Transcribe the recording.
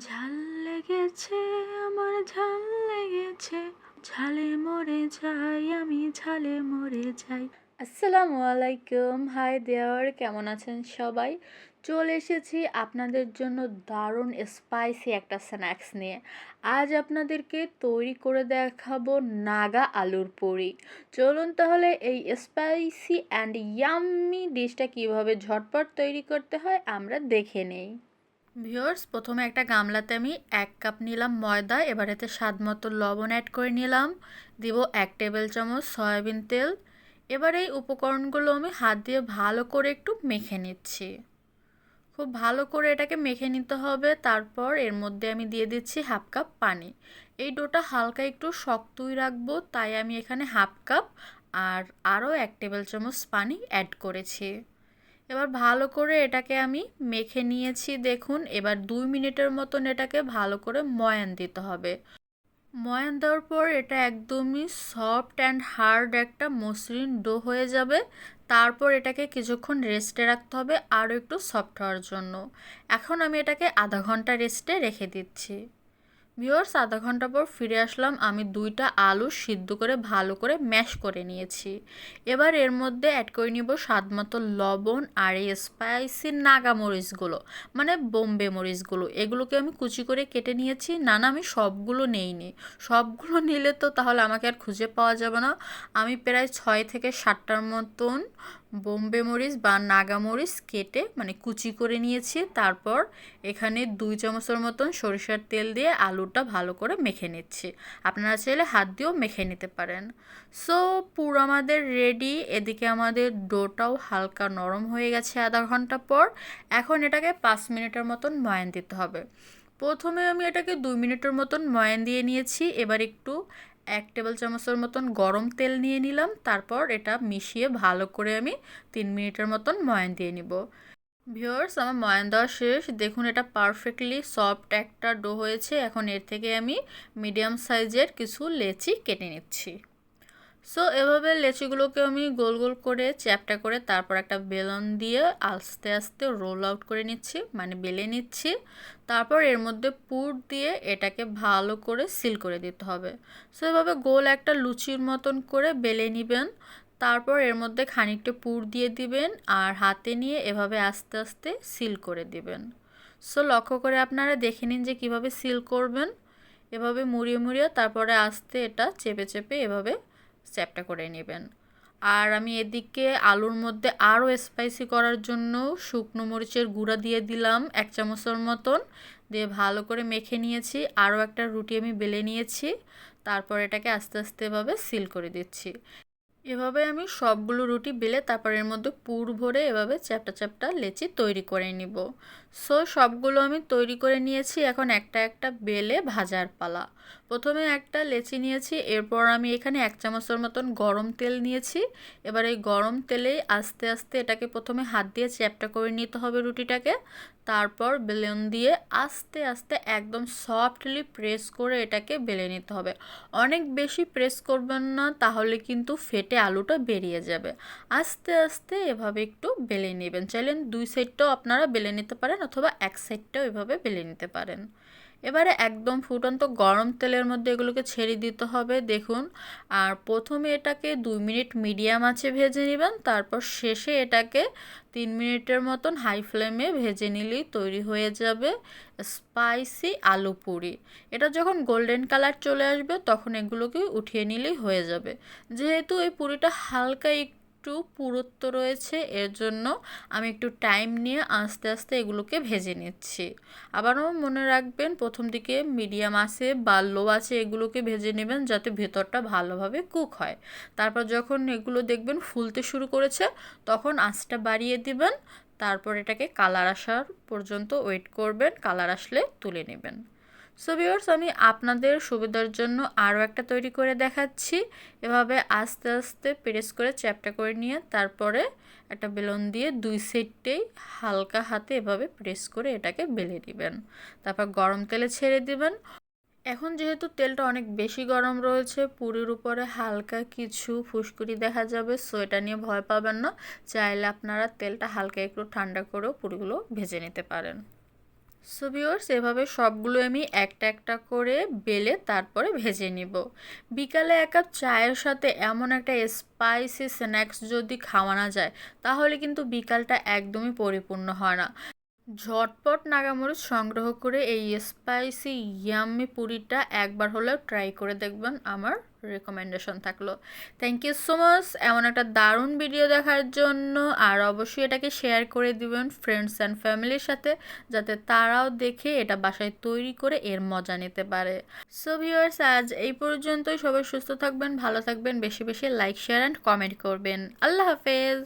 ঝাল লেগেছে, আমার ঝাল লেগেছে। ঝালে মরে যাই, আমি ঝালে মরে যাই। আসসালামু আলাইকুম। হাই দেওয়ার কেমন আছেন সবাই? চলে এসেছি আপনাদের জন্য দারুণ স্পাইসি একটা স্ন্যাক্স নিয়ে। আজ আপনাদেরকে তৈরি করে দেখাবো নাগা আলুর পুরি। চলুন তাহলে এই স্পাইসি অ্যান্ড ইয়াম্মি ডিশটা কীভাবে ঝটপট তৈরি করতে হয় আমরা দেখে নেই। ভিওর্স প্রথমে একটা গামলাতে আমি এক কাপ নিলাম ময়দা, এবার এতে স্বাদ মতো লবণ অ্যাড করে নিলাম। দিব এক টেবিল চামচ সয়াবিন তেল। এবার এই উপকরণগুলো আমি হাত দিয়ে ভালো করে একটু মেখে নিচ্ছি। খুব ভালো করে এটাকে মেখে নিতে হবে, তারপর এর মধ্যে আমি দিয়ে দিচ্ছি হাফ কাপ পানি। এই ডোটা হালকা একটু শক্তই রাখব, তাই আমি এখানে হাফ কাপ আর আরও এক টেবিল চামচ পানি অ্যাড করেছি। এবার ভালো করে এটাকে আমি মেখে নিয়েছি, দেখুন। এবার দুই মিনিটের মতন এটাকে ভালো করে ময়ান দিতে হবে। ময়ান দেওয়ার পর এটা একদমই সফট অ্যান্ড হার্ড একটা মসৃণ ডো হয়ে যাবে। তারপর এটাকে কিছুক্ষণ রেস্টে রাখতে হবে, আরও একটু সফট হওয়ার জন্য। এখন আমি এটাকে আধা ঘণ্টা রেস্টে রেখে দিচ্ছি। ভিওর্স আধা ঘণ্টা পর ফিরে আসলাম। আমি দুইটা আলু সিদ্ধ করে ভালো করে ম্যাশ করে নিয়েছি। এবার এর মধ্যে অ্যাড করে নিব স্বাদ মতো লবণ আর এই স্পাইসি নাগা মরিচগুলো মানে বোম্বে মরিচগুলো। এগুলোকে আমি কুচি করে কেটে নিয়েছি। না না, আমি সবগুলো নেইনি। সবগুলো নিলে তো তাহলে আমাকে আর খুঁজে পাওয়া যাবে না। আমি প্রায় ছয় থেকে সাতটার মতন বোম্বে মরিচ বা নাগা মরিচ কেটে মানে কুচি করে নিয়েছি। তারপর এখানে দুই চামচের মতন সরিষার তেল দিয়ে আলুটা ভালো করে মেখে নিচ্ছি। আপনারা চাইলে হাত দিয়েও মেখে নিতে পারেন। সো পুরো আমাদের রেডি এদিকে আমাদের ডোটাও হালকা নরম হয়ে গেছে আধা ঘণ্টা পর। এখন এটাকে পাঁচ মিনিটের মতন ময়ান দিতে হবে। প্রথমে আমি এটাকে দুই মিনিটের মতন ময়ান দিয়ে নিয়েছি। এবার একটু এক টেবিল চামচের মতন গরম তেল নিয়ে নিলাম। তারপর এটা মিশিয়ে ভালো করে আমি তিন মিনিটের মতন ময়ান দিয়ে নিব। ভিওর্স আমার ময়ান দেওয়া শেষ। দেখুন, এটা পারফেক্টলি সফট একটা ডো হয়েছে। এখন এর থেকে আমি মিডিয়াম সাইজের কিছু লেচি কেটে নিচ্ছি। সো এভাবে লেচিগুলোকে আমি গোল গোল করে, চ্যাপটা করে তারপর একটা বেলন দিয়ে আস্তে আস্তে রোল আউট করে নিচ্ছি মানে বেলে নিচ্ছি। তারপর এর মধ্যে পুর দিয়ে এটাকে ভালো করে সিল করে দিতে হবে। সো এভাবে গোল একটা লুচির মতন করে বেলে নেবেন। তারপর এর মধ্যে খানিকটা পুর দিয়ে দিবেন আর হাতে নিয়ে এভাবে আস্তে আস্তে সিল করে দিবেন। সো লক্ষ্য করে আপনারা দেখে নিন যে কীভাবে সিল করবেন। এভাবে মুড়িয়ে মুড়িয়ে তারপরে আস্তে এটা চেপে চেপে এভাবে চ্যাপটা করে নেবেন। আর আমি এদিকে আলুর মধ্যে আরও স্পাইসি করার জন্য শুকনো মরিচের গুঁড়া দিয়ে দিলাম এক চামচের মতন। দিয়ে ভালো করে মেখে নিয়েছি, আরও একটা রুটি আমি বেলে নিয়েছি। তারপর এটাকে আস্তে আস্তেভাবে সিল করে দিচ্ছি। এভাবে আমি সবগুলো রুটি বেলে তারপর এর মধ্যে পুর ভরে এভাবে চ্যাপটা চ্যাপটা লেচি তৈরি করে নিব। সো সবগুলো আমি তৈরি করে নিয়েছি, এখন একটা একটা বেলে ভাজার পালা। প্রথমে একটা লেচি নিয়েছি, এরপর আমি এখানে এক চামচের মতন গরম তেল নিয়েছি। এবার এই গরম তেলেই আস্তে আস্তে এটাকে প্রথমে হাত দিয়ে চ্যাপটা করে নিতে হবে রুটিটাকে। তারপর বেলুন দিয়ে আস্তে আস্তে একদম সফটলি প্রেস করে এটাকে বেলে নিতে হবে। অনেক বেশি প্রেস করবেন না, তাহলে কিন্তু ফেটে আলুটা বেরিয়ে যাবে। আস্তে আস্তে এভাবে একটু বেলে নেবেন। চাইলেন দুই সাইডটাও আপনারা বেলে নিতে পারেন অথবা এক সাইডটাও এভাবে বেলে নিতে পারেন। এবারে একদম ফুটন্ত গরম তেলের মধ্যে এগুলোকে ছেড়ে দিতে হবে, দেখুন। আর প্রথমে এটাকে দুই মিনিট মিডিয়াম আছে ভেজে নেবেন, তারপর শেষে এটাকে তিন মিনিটের মতন হাই ফ্লেমে ভেজে নিলেই তৈরি হয়ে যাবে স্পাইসি আলু পুরি। এটা যখন গোল্ডেন কালার চলে আসবে, তখন এগুলোকে উঠিয়ে নিলেই হয়ে যাবে। যেহেতু এই পুরিটা হালকা একটু একটু পুরুত্ব রয়েছে, এর জন্য আমি একটু টাইম নিয়ে আস্তে আস্তে এগুলোকে ভেজে নিচ্ছি। আবারও মনে রাখবেন, প্রথম দিকে মিডিয়াম আছে বা লো আছে এগুলোকে ভেজে নেবেন যাতে ভেতরটা ভালোভাবে কুক হয়। তারপর যখন এগুলো দেখবেন ফুলতে শুরু করেছে, তখন আঁচটা বাড়িয়ে দিবেন। তারপর এটাকে কালার আসার পর্যন্ত ওয়েট করবেন, কালার আসলে তুলে নেবেন। সো ভিউয়ার্স আমি আপনাদের সুবিধার জন্য আরও একটা তৈরি করে দেখাচ্ছি। এভাবে আস্তে আস্তে প্রেস করে চ্যাপটা করে নিয়ে তারপরে একটা বেলুন দিয়ে দুই সাইডটেই হালকা হাতে এভাবে প্রেস করে এটাকে বেলে দিবেন। তারপর গরম তেলে ছেড়ে দিবেন। এখন যেহেতু তেলটা অনেক বেশি গরম রয়েছে, পুরীর উপরে হালকা কিছু ফুসকুড়ি দেখা যাবে সো এটা নিয়ে ভয় পাবেন না। চাইলে আপনারা তেলটা হালকা একটু ঠান্ডা করেও পুরিগুলো ভেজে নিতে পারেন। সো ভিউয়ার্স এভাবে সবগুলো আমি একটা একটা করে বেলে তারপরে ভেজে নিব। বিকালে এক কাপ চায়ের সাথে এমন একটা স্পাইসি স্ন্যাক্স যদি খাওয়ানো যায়, তাহলে কিন্তু বিকালটা একদমই পরিপূর্ণ হয় না। ঝটপট নাগামরিচ সংগ্রহ করে এই স্পাইসি, ইয়াম্মি পুরিটা একবার হলেও ট্রাই করে দেখবেন, আমার রেকমেন্ডেশন থাকল। থ্যাংক ইউ সো মাচ এমন একটা দারুণ ভিডিও দেখার জন্য, আর অবশ্যই এটাকে শেয়ার করে দিবেন ফ্রেন্ডস অ্যান্ড ফ্যামিলির সাথে, যাতে তারাও দেখে এটা বাসায় তৈরি করে এর মজা নিতে পারে। সো ভিউয়ার্স আজ এই পর্যন্তই। সবাই সুস্থ থাকবেন, ভালো থাকবেন, বেশি বেশি লাইক শেয়ার অ্যান্ড কমেন্ট করবেন। আল্লাহ হাফেজ!